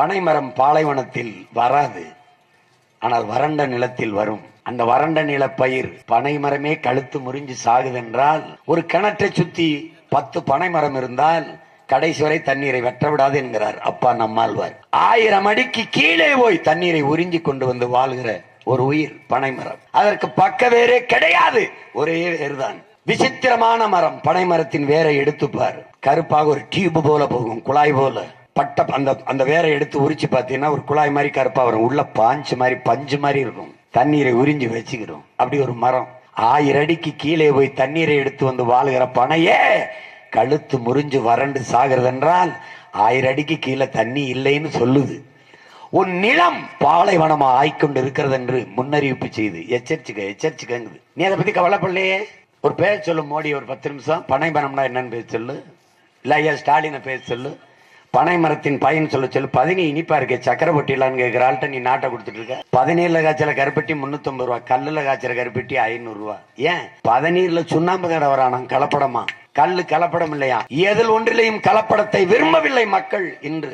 பனைமரம் பாலைவனத்தில் வராது. ஆனால் வறண்ட நிலத்தில் வரும். அந்த வறண்ட நிலப்பயிர் பனைமரமே கழுத்து முறிஞ்சு சாகுதென்றால் ஒரு கிணற்றை சுத்தி பத்து பனைமரம் இருந்தால் கடைசி வரை தண்ணீரை வெட்ட விடாது என்கிறார் அப்பா நம்மாழ்வார். ஆயிரம் அடிக்கு கீழே போய் தண்ணீரை உறிஞ்சி கொண்டு வந்து வாழ்கிற ஒரு உயிர் பனைமரம். அதற்கு பக்க வேறே கிடையாது. ஒரே வேறுதான். விசித்திரமான மரம் பனைமரத்தின் வேரை எடுத்துப்பார். கருப்பாக ஒரு டியூப் போல போகும் குழாய் போல. பட்ட அந்த அந்த வேரை எடுத்து உரிச்சு பார்த்தீங்கன்னா ஒரு குழாய் மாதிரி கருப்பா வரும். உள்ள பாஞ்சு மாதிரி பஞ்சு மாதிரி இருக்கும். தண்ணீரை உறிஞ்சி வச்சுக்கிறோம். அப்படி ஒரு மரம். ஆயிரம் அடிக்கு கீழே போய் தண்ணீரை எடுத்து வந்து வாழுகிற பனையே கழுத்து முறிஞ்சு வறண்டு சாகிறதென்றால் ஆயிரம் அடிக்கு கீழே தண்ணி இல்லைன்னு சொல்லுது. உன் நிலம் பாலைவனமா ஆய்க்கொண்டு இருக்கிறது என்று முன்னறிவிப்பு செய்து எச்சரிச்சுக்க எச்சரிச்சுக்கங்குது. நீ அதை பத்தி கவலைப்படலையே? ஒரு பேர் சொல்லு மோடி ஒரு பத்து நிமிஷம். பனை பணம்னா என்னன்னு பேர் சொல்லு. இல்ல ஐயா ஸ்டாலினை பேர் சொல்லு. பனை மரத்தின் பயன் சொல்ல சொல்லு பதினி இனிப்பா இருக்கே சக்கரை பொட்டிலான்னு ஆள்கிட்ட நீ நாட்டை கொடுத்துட்டு இருக்க? பதினீர்ல காய்ச்சல கருப்பட்டி முன்னூத்தம்பது ரூபா கல்லுல காய்ச்சல கருப்பட்டி ஐநூறு ரூபா. ஏன்? பதநீர்ல சுண்ணாம்பு கடை வரானாம் கலப்படமா? கல்லு கலப்படம் இல்லையா? எதில் ஒன்றிலையும் கலப்படத்தை விரும்பவில்லை மக்கள் இன்று.